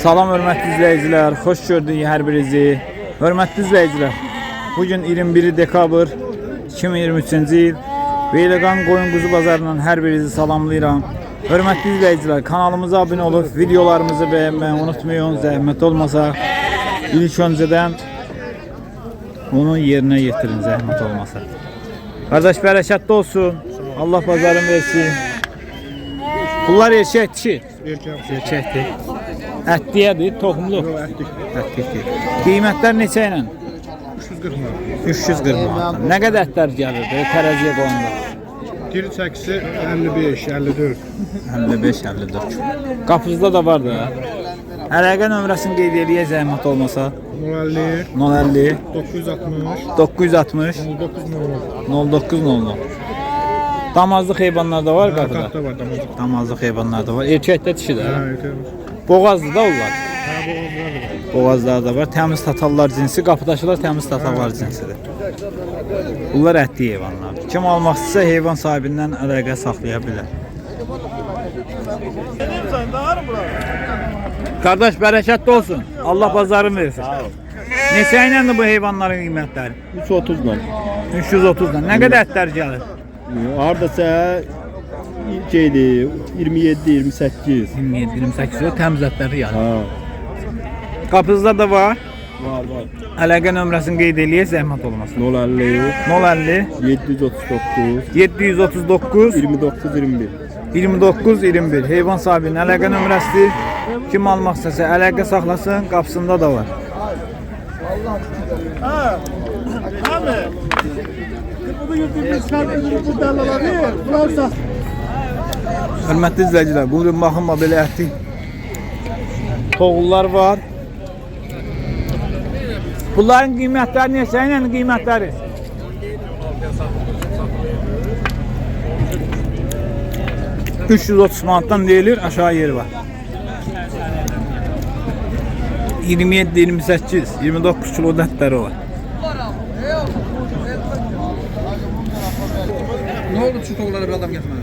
Salam hörmətli izləyicilər, xoş gördük hər birinizi. Hörmətli izləyicilər, bu gün 21 dekabr 2023-cü il Beyləqan qoyun quzu bazarından hər birinizi salamlayıram. Hörmətli izləyicilər, kanalımıza abunə olub videolarımızı bəyənməyi unutmayın, zəhmət olmasa. İlk öncədən bunu yerinə yetirin, zəhmət olmasa. Qardaş bərəkətli olsun. Allah bazarını versin. Bunlar erkək dişi. Erkəkdir. Ətliyadır, toxumluq. Ətlikdir. Qiymətlər neçə ilə? 340 manat. 340 manat. Nə qədər ətlər gəlirdi tərəziyə qoyanda? Diri çəkisi 55, 54. 55, 54. Qapınızda da var da. Əlaqə nömrəsini qeyd eləyə zəhmət olmasa. 050, 050 960, 960 09 0900. Damazlıq heyvanlar da var damacık. Damazlıq heyvanlar da var. Erkəkdə dişi də. Ha, yeter. Boğazlı da onlar. Boğazlar da var. Təmiz tatallar cinsi, qapıdaşılar təmiz tatallar cinsidir. Bunlar ətli heyvanlar. Kim almaq istəsə heyvan sahibindən əlaqə saxlaya bilər. Qardaş bərəkətli olsun. Allah bazarını versin. Neçə iləndir bu heyvanların qiymətləri? 330 dan. 330-dan. Nə qədər ətlər gəlir? Hardasa şeydi 27 28. 27 28 kilo təmiz ətləri gəlir. Ha. Qapınızda da var. Var var. Əlaqə nömrəsini qeyd eləyə zəhmət olmasın. 050 050 739 739 29 21. 29 21 heyvan sahibinin əlaqə nömrəsidir. Kim almaq istəsə əlaqə saxlasın, qapısında da var. Hörmətli izləyicilər, bu gün baxın belə ətli toğullar var. Bunların qiymətləri neçə ilə qiymətləri? ...330 manattan deyilir, aşağı yeri var. 27, 28, 29 kilo dətləri var. Ne oldu şu tavuklara bir adam getirmenize?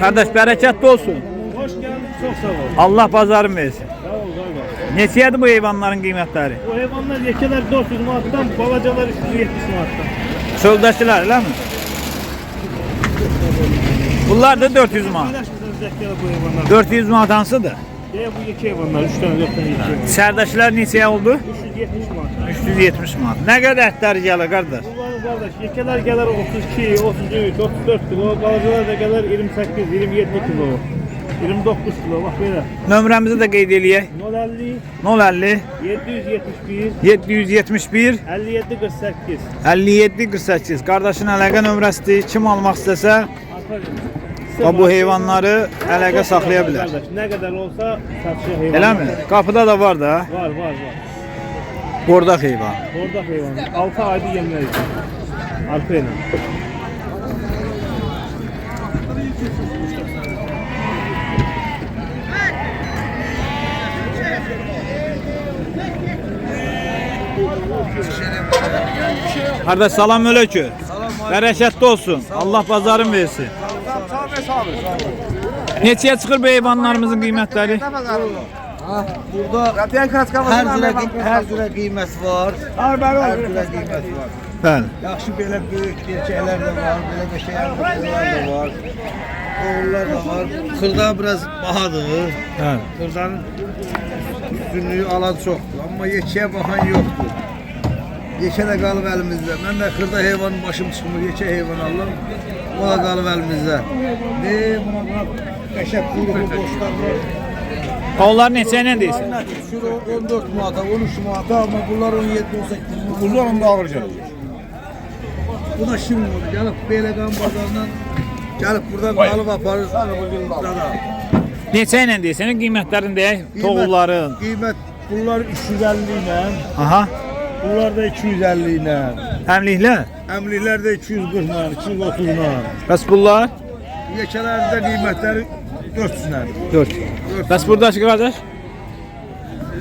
Kardeş bereketli olsun. Hoş geldin, çok sağ ol. Allah pazarın versin. Sağ ol, bu heyvanların qiymətləri? Bu hayvanlar yekeler 400 manattan, balacalar 370 manattan. Çöldəşilər, eləmi? Bunlar da 400 manat. Paylaşmışsınız zekkalı bu hayvanlar. 400 manat hansıdır? Ya bu iki hayvanlar, 3 tane, 4 tane iki. Sərdəşlər neçəyə oldu? 370 manat. 370 manat. Nə qədər ətlər gəlir qardaş? Bunların kardeş, yekeler gelir 32, 33, 34 kilo, balacalar da gelir 28, 27 kilo. 29 kilo, bak böyle. Nömrəmizi də qeyd eləyək. 050, 050 771, 771 57, 48. 57 48. Qardaşın əlaqə nömrəsidir. Kim almaq istəsə və bu heyvanları əlaqə saxlaya bilər. Kardeş, ne kadar olsa satışa hayvan. Eləmi? Qapıda da var da. Var, var, var. Bordaq heyvan. Orada hayvan. 6 ayda yemler için. Arpayla. Qardaş salam əleykum. Bərəkətli olsun. Allah bazarın versin. Neçəyə çıxır bu heyvanlarımızın qiymətləri? Burada her cürə, her cürə qiyməsi var. Hər cürə qiyməsi var. Bəli. Yaxşı belə böyük gerçəklər də var, belə qəşəng qızlar da var. Oğullar da var. Xırda biraz bahadır. Bəli. Xırdanın üstünlüyü alan çoxdur. Amma yekəyə baxan yoxdur. Yekə də qalıb əlimizdə. Mən də xırda heyvanın başım çıxmır, yekə heyvan alım. O da qalıb əlimizdə. Ne buna buna qəşəng quyruqlu boşlar var. Onlar neçə ilə deyirsən? Şuru 14 manata, 13 manata ama bunlar 17 18 manata. Bunlar da ağır gelir. Bu da şimdi oldu. Gelip Beylegan bazarından gelip buradan alıp aparır. Burada. Neçə ilə deyirsən? Qiymətlərini deyək. Toğulların. Kıymet bunlar 350 ile, Aha. bunlar da 250 ile. Əmliklər. Emliler de 240 ile, 230 ile. Bəs bunlar? Yekelerde kıymetleri 400 ile. 4. Bəs buradakı qardaş?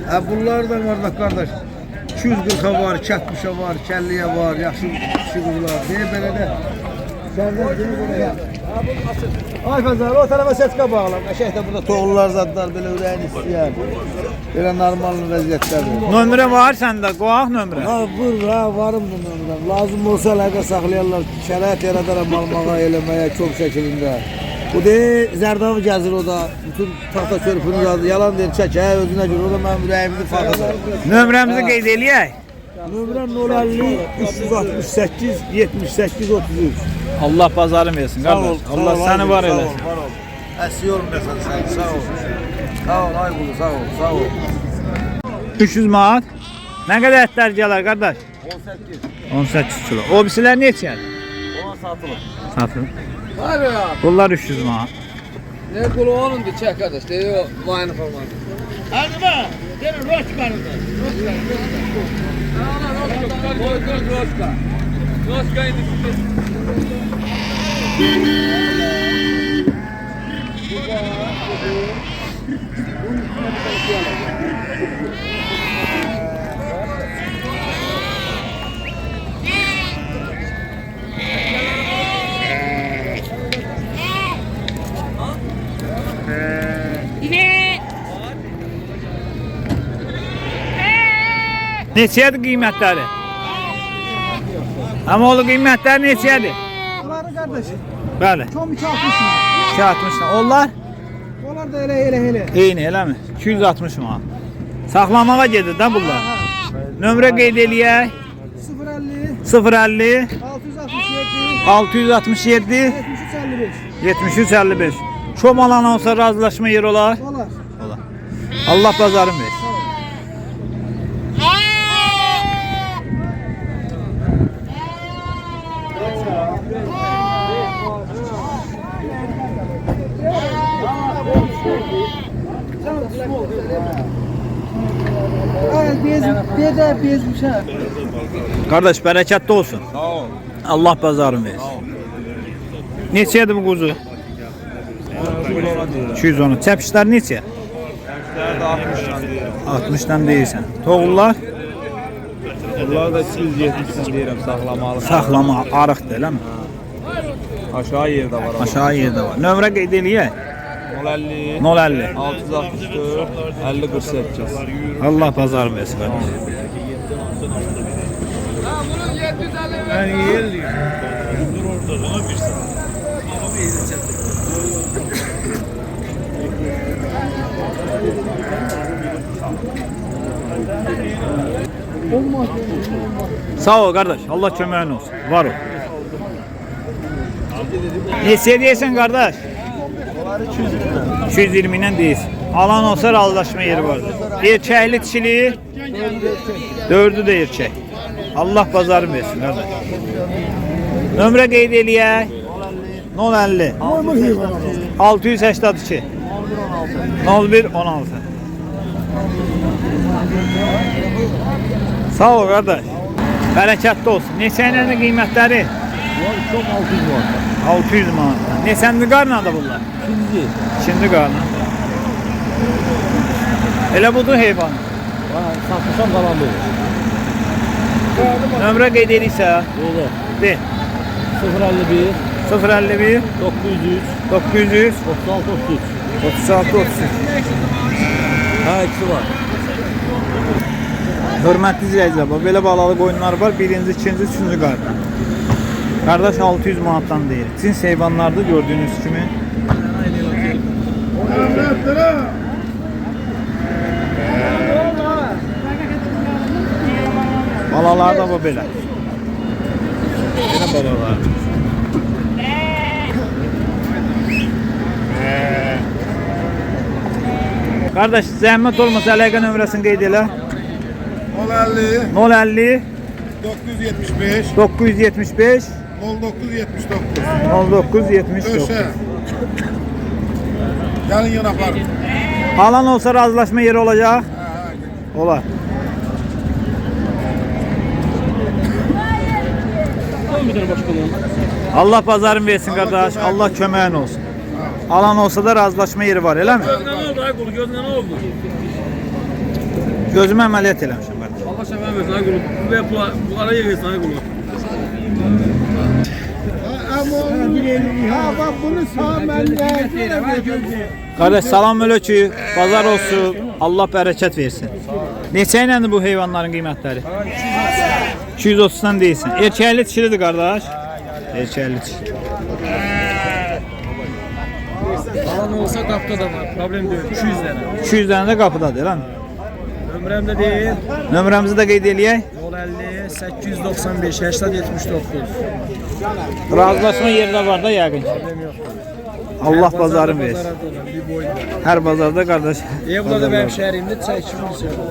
Ha bunlar da var da kardeş. 240'a var, 70'e var, 50'ye var, yaxşı şıgırlar. Diye böyle de Ay pazar o tarafa setka bağla. Şeyde burada toğullar zadlar böyle üreğini isteyen. Böyle normal vəziyyətdədir. Nömrə var səndə, qoyaq nömrə. Ha vur ha varım bundan. Lazım olsa əlaqə saxlayarlar. Şərait yaradaram almağa, eləməyə çox şəkilində. Bu de Zərdav gəzir o da. Bütün taxta çörpünü yazdı. Yalan deyir, çək, hə, özünə görə. O da mənim ürəyimizin fəxridir. Nömrəmizi qeyd eləyək. Nömrə 050 368 78 33. Allah bazarın versin qardaş. Allah səni var eləsin. Var ol. Əsiyyorum məsələn sən. Sağ ol. Sağ ol ay qulu, sağ ol, sağ ol. 300 manat. Nə qədər ətlər gələr qardaş? 18. 18 kilo. O birisilər neçədir? Ona satılır. Satın. Var ya. Bunlar 300 manat. Ne kulu onun da çek kardeş. Diyor vayını falan. Hadi be. Gelin roş kardeş. Roş kardeş. Roş kardeş. Roş kardeş. Neçədir qiymətləri? O qiymətləri neçədir? Onları kardeşim. Bəli. Tom 260 mı? 260 manat. Onlar Onlar da öyle öyle öyle. eyni, eləmi? 260 manat. Saxlamağa gedir də bunlar. Nömrə qeyd eləyək. 050 050 667 667 73 55. 73 55. Çom alan olsa razılaşma yeri olar. Dolar. Allah bazarın versin. Qardaş bərəkətli olsun. Sağ ol. Allah bazarın versin. Neçədir bu quzu? 210. Çəpişlər neçə? 60-dan deyirsən. Toğullar Bunlar da 270 deyirəm saxlamalı. saxlama arıqdır, eləmi? Aşağı yerdə var. Aşağı yerdə var. Nömrə qeyd eləyək. 050 050. 664 50 48. Allah bazarın versin qardaş. Sağ ol qardaş. Allah köməyin olsun. Var ol. Neçə deyirsən qardaş? 220 ilə deyirsən. Alan olsa razılaşma yeri vardır. Erkəkli dişili, dördü də erkək. Allah bazarı versin qardaş. Nömrə qeyd eləyək. 050 682 01 16 Sağ ol qardaş. Bərəkətli olsun. Neçə ilə qiymətləri? Çok 600 var. 600 manat. Neçənli qarnadır bunlar? İkinci. İkinci qarna. Elə budur heyvan. Satmışam kalan bu. Nömrə qeyd edirsə, Böyle. de. 051 051 900 900 36 33. 36 33. Ha ikisi var. Hörmətli izləyicilər, belə balalı qoyunlar var. Birinci, ikinci, üçüncü qarda. Qardaş 600 manatdan deyir. Cins heyvanlardır gördüyünüz kimi. Balalar da bu belə. Belə balalar. Qardaş, zəhmət olmasa əlaqə nömrəsini qeyd. 050 050 975 975 0979 0979. Döşe. Gelin yanaklarım. Alan olsa razılaşma yeri olacak. Olar. Allah pazarın versin kardeş. Allah köməyin olsun. Alan olsa da razılaşma yeri var, elə mi? Gözüne ne oldu? Gözümə əməliyyat eləmişəm qardaş. Allah şefan versin ay kulu. Ve bu, bu ara yemesin ay kulu. Ama Ha bak bunu sağ ben Kardeş salam aleyküm. Bazar olsun. Allah bereket versin. Neçə iləndir bu heyvanların qiymətləri? 230-dan deyilsin. Erkəkli dişilidir qardaş. Erkəkli dişi. Alan olsa kapta da var. Problem değil. 200 lira. 200 dənə də qapıdadır lan. Ömremde değil. Nömrəmizi də qeyd eləyək. Yol 50 895 80 79. Razılaşma yerdə var da yəqin. Allah bazarın versin. Pazarda olan bir boyunda. Hər bazarda qardaş. E bu da benim şehrimde çekimi söylüyor.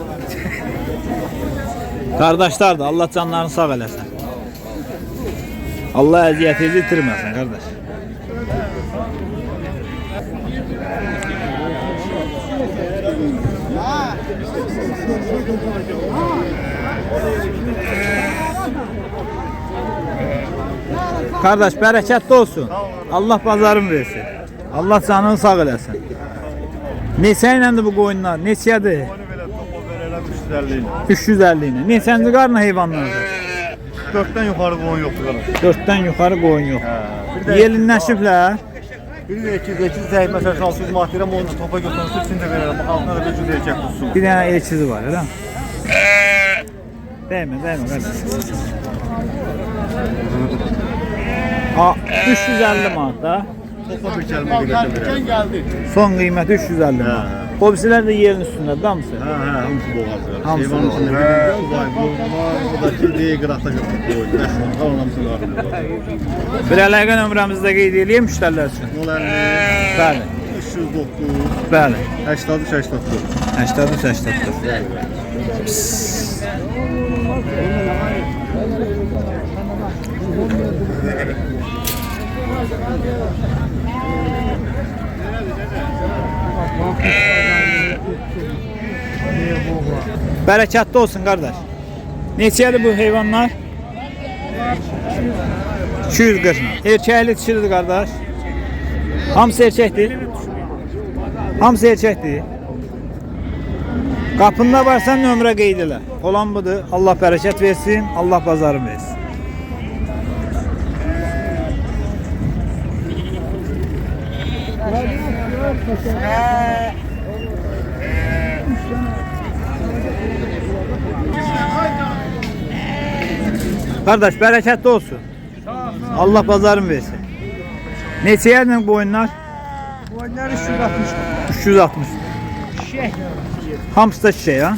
Qardaşlardır. Allah canlarını sağ eləsin. Allah əziyyətinizi itirməsin qardaş. Qardaş bərəkətli olsun. Allah bazarın versin. Allah canını sağ eləsin. Neçə bu qoyunlar? Neçədir? 350 ilə. Neçənci qarna heyvanlardır? 4'ten yukarı koyun yoktu kadar. 4-dən yuxarı qoyun yox. Yelinləşiblər. Biri de 200, 200 zayıf mesela 600 mahtirem onu topa götürürsün de verelim. Altına da 500 diyecek tutsun. Bir dənə elçisi var, elə? Dəymə, dəymə, qardaş. Ha, 350 manat da. Topa bir bile verelim. Son qiyməti 350 manat. O birisilər də yerin üstündədir, hamısı. Ha ha hamısı boğazı. Hamısı Hayvanın boğazı. içinde bir su var. Bu var. Bu da şimdi kırata götürüp koydu. Ne şu an hamısı var. Bir əlaqə nömrəmizi də qeyd eləyim müştərilər üçün. 050 Bəli, 309 bəli. 83 89. 83 84. Bərəkətli olsun qardaş. Neçədir bu heyvanlar? 240. Erkəkli dişidir qardaş. Hamısı erkəkdir. Hamısı erkəkdir. Qapında varsa nömrə qeyd elə. Olan budur. Allah bərəkət versin, Allah bazarı versin. Qardaş bərəkətli olsun. Allah bazarın versin. Neçəyədir bu oyunlar? Boynları şu bakmış. 360. Hamısı da çiçək ha.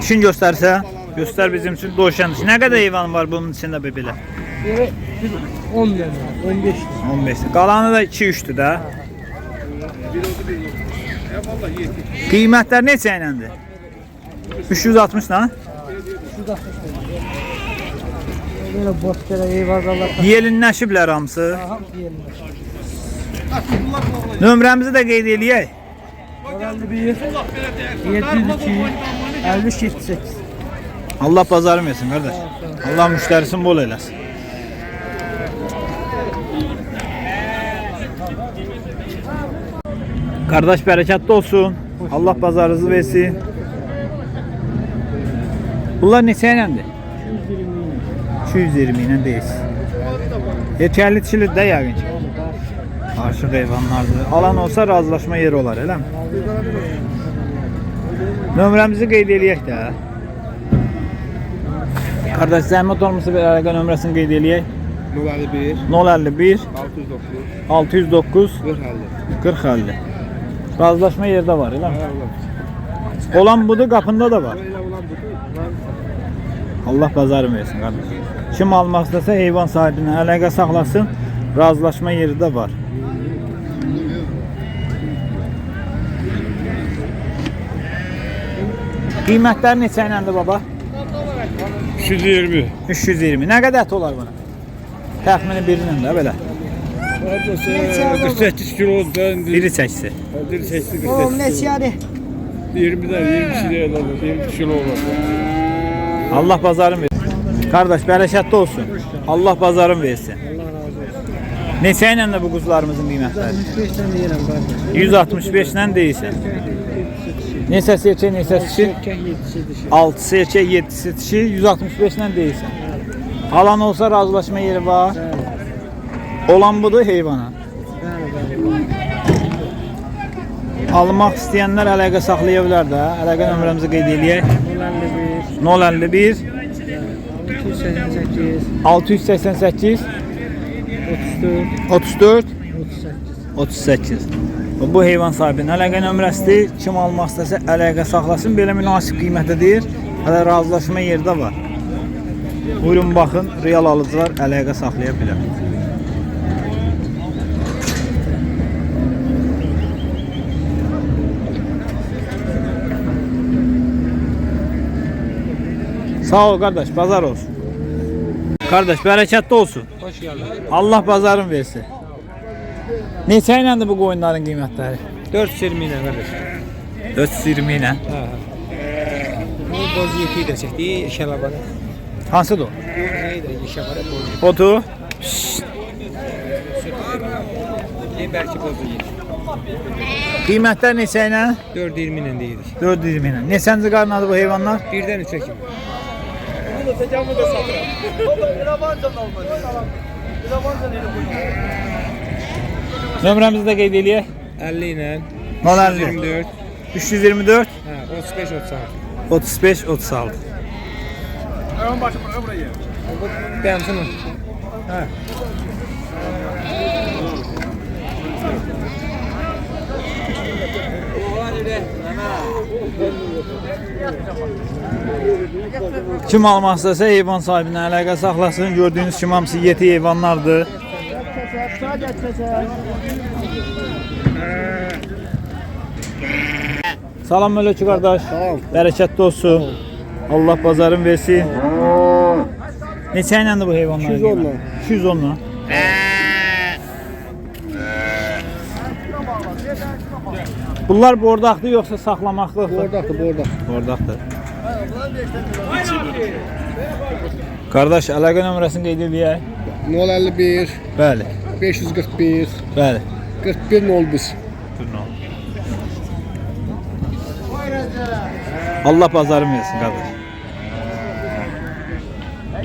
İşin göstərsə, göstər bizim üçün doşan. Nə qədər heyvan var bunun içində be belə? Biri 10 lira, 15 lira. 15. Qalanı da 2-3-dür də. Qiymətlər neçə iləndir? 360 lan. Böyle boş kere eyvallah. Yelinləşiblər hamısı. Aha diyelim. Nömrəmizi də qeyd eləyək. 51 702 53 78. Allah bazarı versin qardaş. Allah müştərisini bol eləsin. Qardaş bərəkətli olsun. Allah bazarınızı versin. Bunlar neçə iləndir? 220 ilə deyilsin. Erkəkli dişili də yəqin ki. Aşıq heyvanlardır. Alan olsa razılaşma yeri olar, eləmi? Nömrəmizi qeyd eləyək də. Qardaş zəhmət olmasa bir əlaqə nömrəsini qeyd eləyək. 051 051 609 609 40 40 50. Razılaşma yerdə var, elə mi? Olan budur, qapında da var. Allah bazarı versin qardaş. Kim almaq istəsə heyvan sahibinə əlaqə saxlasın. Razılaşma yeri də var. Qiymətlər neçə iləndir baba? 220. 320. Nə qədər ət olar buna? Təxmini birinin də belə. 48 kilodan Biri çəkisi. bir sesli Oğlum ne siyade? 20'den 20 kilo olur. 20 kilo olur. Allah bazarın versin. Qardaş bərəkətli olsun. Allah bazarın versin. Neçə ilə də bu quzularımızın qiymətləri? 5'ten diyelim kardeş. 165 ilə deyirsən. Neçəsi erkək, neçəsi dişi? Erkek yetişi dışı. 6-sı erkək, 7-si dişi 165 ilə deyirsən. Alan olsa razılaşma yeri var. Olan budur heyvana. Almaq istəyənlər əlaqə saxlaya bilər də. Əlaqə nömrəmizi qeyd eləyək. 051 688 34 38 Bu heyvan sahibinin əlaqə nömrəsidir. Kim almaq istəsə əlaqə saxlasın. Belə münasib qiymətədir. Hələ razılaşma yerdə var. Buyurun baxın, real alıcılar əlaqə saxlaya bilər. Sağ ol kardeş, pazar olsun. Kardeş bereketli olsun. Hoş geldin. Allah pazarın versin. Neçə iləndir bu qoyunların qiymətləri? 420 ile kardeş. 420 ilə. Ha. Bu boz yetiyi de çekti. İşe bak. Hansıdır o? Neydi? Bak. Boz Otu. Belki boz yetiyi. Qiymətlər neçə ilə? 420 ile değildir. 420 ilə. Neçənci qarnadır bu heyvanlar? Birden üçe kim? Nömrəmizi də qeyd eləyək. 50 ile 050 24 324 ha, 35 36. 35 36. Beğensin mi? Ha. Kim almaq istəsə heyvan sahibinə əlaqə saxlasın. Gördüyünüz kimi hamısı yeti heyvanlardır. Salam əleykum qardaş. Bərəkətli olsun. Allah bazarın versin. Neçə iləndir bu heyvanlar? 210 lan. 210 lan. Bunlar bordaqdır yoxsa saxlamaqlıqdır? Bordaqdır, bordaq. Bordaqdır. Qardaş, əlaqə nömrəsini qeyd edək. 051 Bəli, 541 bəli. 41 01. Allah bazarın versin qardaş.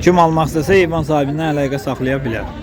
Kim almaq istəsə heyvan sahibindən əlaqə saxlaya bilər.